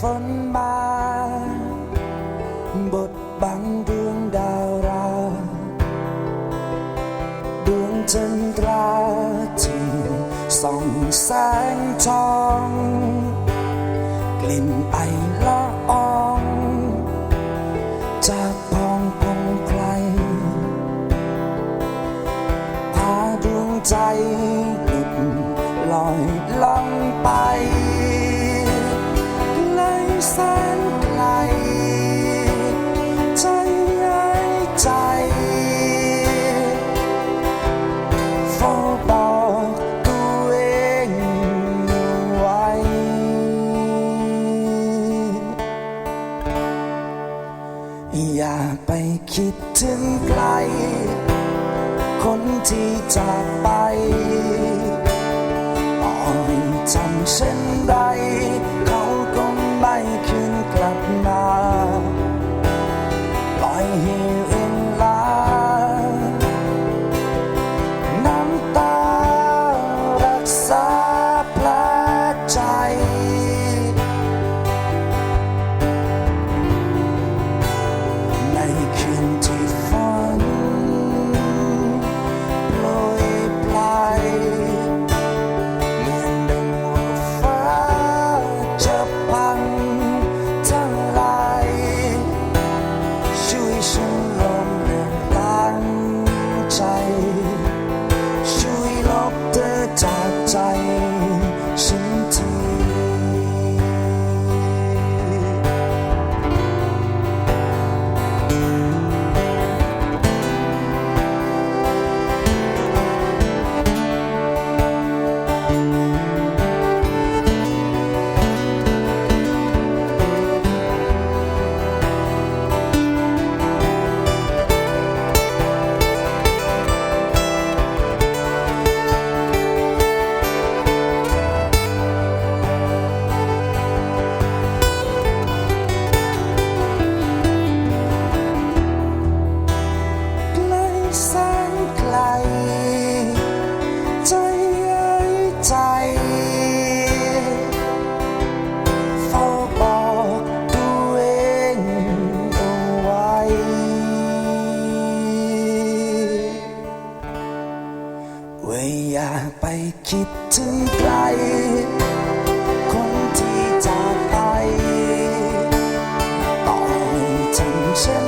ฝนบาบทบังดวงดาวราดวงจันทราที่ส่องแสงทอง กลิ่นไอล 掌声。sunset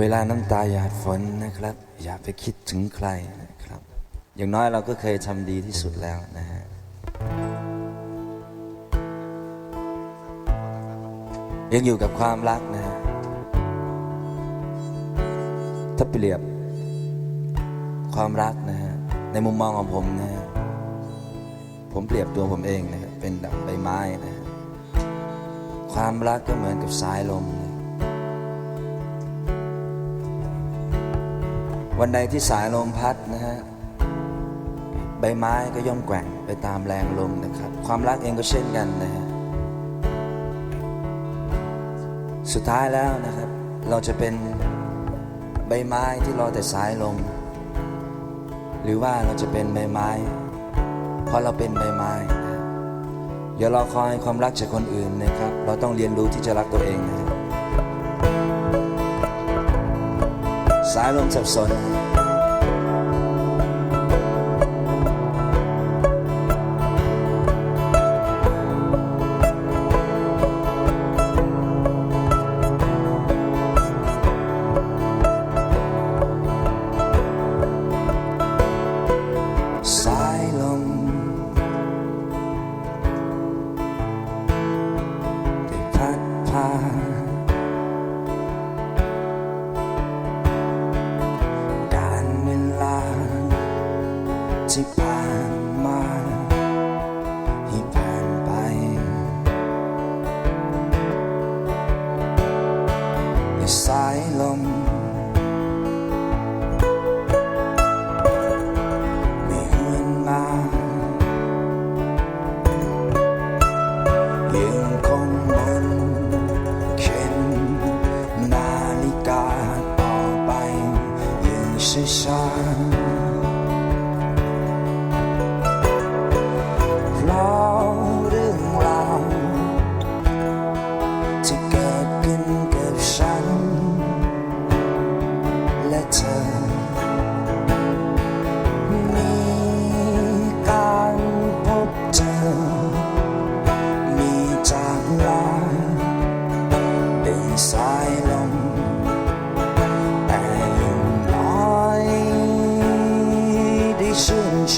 เวลาน้ำตาหยาดฝนนะครับ อย่าไปคิดถึงใครนะครับ อย่างน้อยเราก็เคยทำดีที่สุดแล้วนะฮะยังอยู่กับความรักนะฮะถ้าเปรียบความรักนะฮะในมุมมองของผมนะฮะผมเปรียบตัวผมเองนะครับเป็นดับใบไม้นะฮะความรักก็เหมือนกับสายลม วันใดที่สายลมพัดนะฮะใบไม้ก็ย่อมแกว่งไปตามแรงลมนะครับ ความรักเองก็เช่นกันนะฮะสุดท้ายแล้วนะครับ เราจะเป็นใบไม้ที่รอแต่สายลม หรือว่าเราจะเป็นใบไม้ เพราะเราเป็นใบไม้อย่ารอคอยความรักจากคนอื่นนะครับ เราต้องเรียนรู้ที่จะรักตัวเองนะครับ สา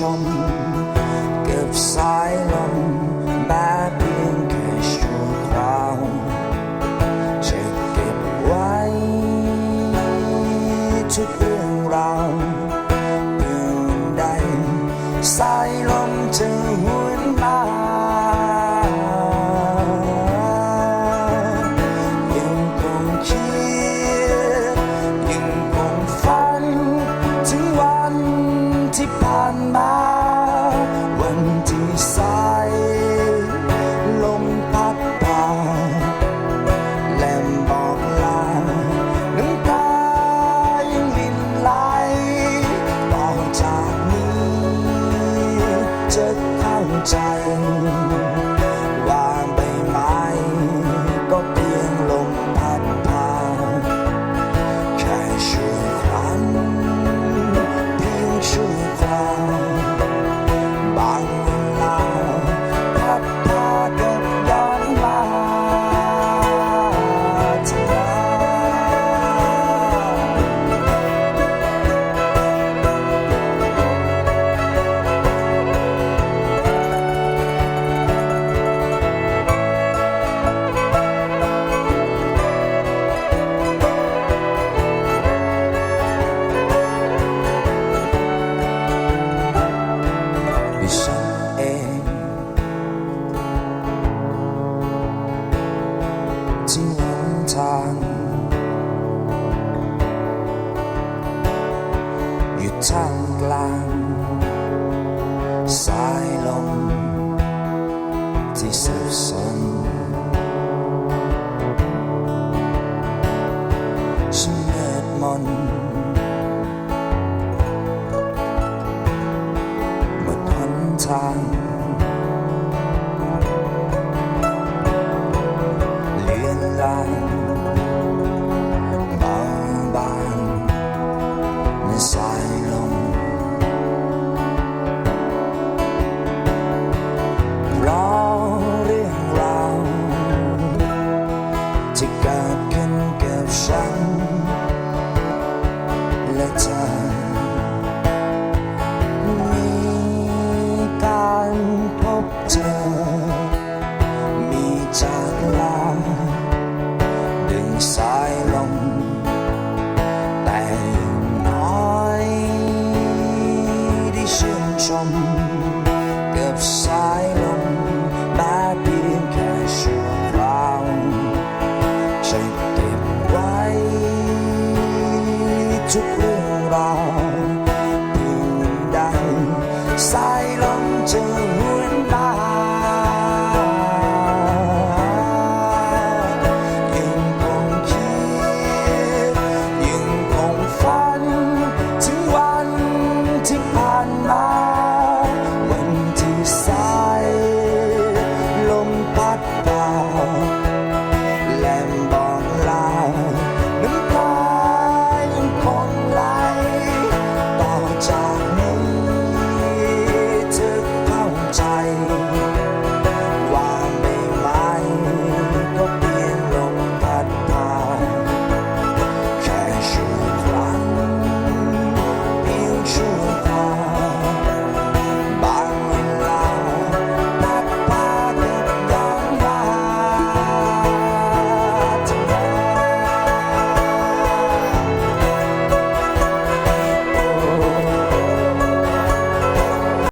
ชม เก็บสายลมแบบเพียงแค่ชั่วคราวจะเก็บไว้ ทุกเรื่องราวเพื่อนใดสายลมจะหวนมา เ